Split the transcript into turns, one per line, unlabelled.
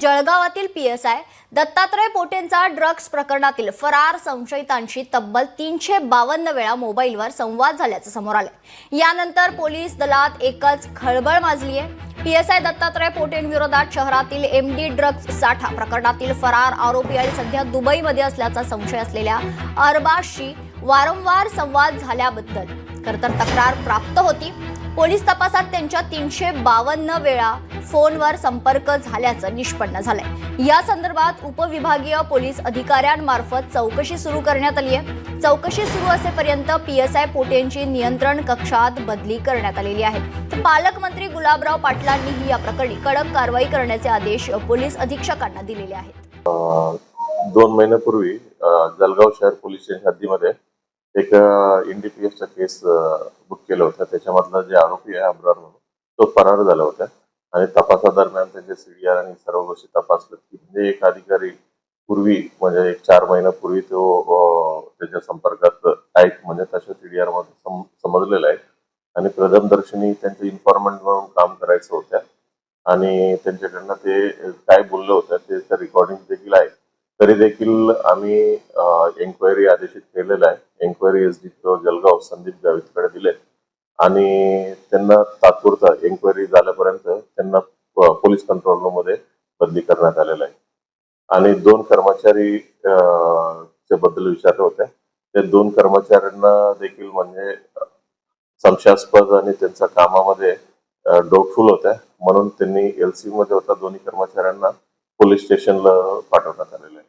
जळगावातील PSI Dattatray पोटेंचा ड्रग्ज प्रकरणातील फरार संशयितांशी तब्बल तीनशे बावन्न वेळा मोबाईलवर संवाद झाल्याचं समोर आलंय. यानंतर पोलीस दलात एकच खळबळ माजली आहे पीएसआय दत्तात्रय पोटेंविरोधात शहरातील एम डी ड्रग्ज साठा प्रकरणातील फरार आरोपी आणि सध्या दुबईमध्ये असल्याचा संशय असलेल्या अरबाजशी वारंवार संवाद झाल्याबद्दल खरं तर तक्रार प्राप्त होती. पोलीस तपासात त्यांच्या तीनशे बावन्न वेळा फोनवर संपर्क झाल्याचं निष्पन्न झालंय. या संदर्भात उपविभागीय पोलीस अधिकाऱ्यांमार्फत चौकशी सुरू करण्यात आली आहे चौकशी सुरू असेपर्यंत पीएसआय पोटेंची नियंत्रण कक्षात बदली करण्यात आलेली आहे. तर पालकमंत्री गुलाबराव पाटलांनीही या प्रकरणी कडक कारवाई करण्याचे आदेश पोलीस अधीक्षकांना दिलेले आहेत.
दोन महिन्यापूर्वी जलगाव शहर पोलीस स्टेशन हद्दीमध्ये एक एनडीपीएसचा केस बुक केलं होतं. त्याच्यामधला जे आरोपी आहे अब्रार म्हणून तो फरार झाला होता. आणि तपासादरम्यान त्याचे सीडीआर आणि सर्व गोष्टी तपासल्या की म्हणजे एक अधिकारी पूर्वी म्हणजे एक चार महिन्यापूर्वी तो त्याच्या संपर्कात आहेत म्हणजे तशा सीडीआरमध्ये सम- समजलेला आहे. आणि प्रथमदर्शनी त्यांचे इन्फॉर्मंट म्हणून काम करायचं होत्या आणि त्यांच्याकडनं ते काय बोललं होतं ते रेकॉर्डिंग देखील आहे. तरी देखील आम्ही एन्क्वायरी आदेशित केलेला आहे. Enquiry S D Jalgaon Sandeep गावितकडे दिले आणि त्यांना तात्पुरता एन्क्वायरी झाल्यापर्यंत त्यांना पोलीस कंट्रोल रूममध्ये बदली करण्यात आलेलं आहे. आणि दोन कर्मचारी च्या बद्दल विचारले होते. ते दोन कर्मचाऱ्यांना देखील म्हणजे संशयास्पद आणि त्यांच्या कामामध्ये डाऊटफुल होत्या. म्हणून त्यांनी एलसी मध्ये होता दोन्ही कर्मचाऱ्यांना. पोलीस स्टेशनला पाठवण्यात आलेलं आहे.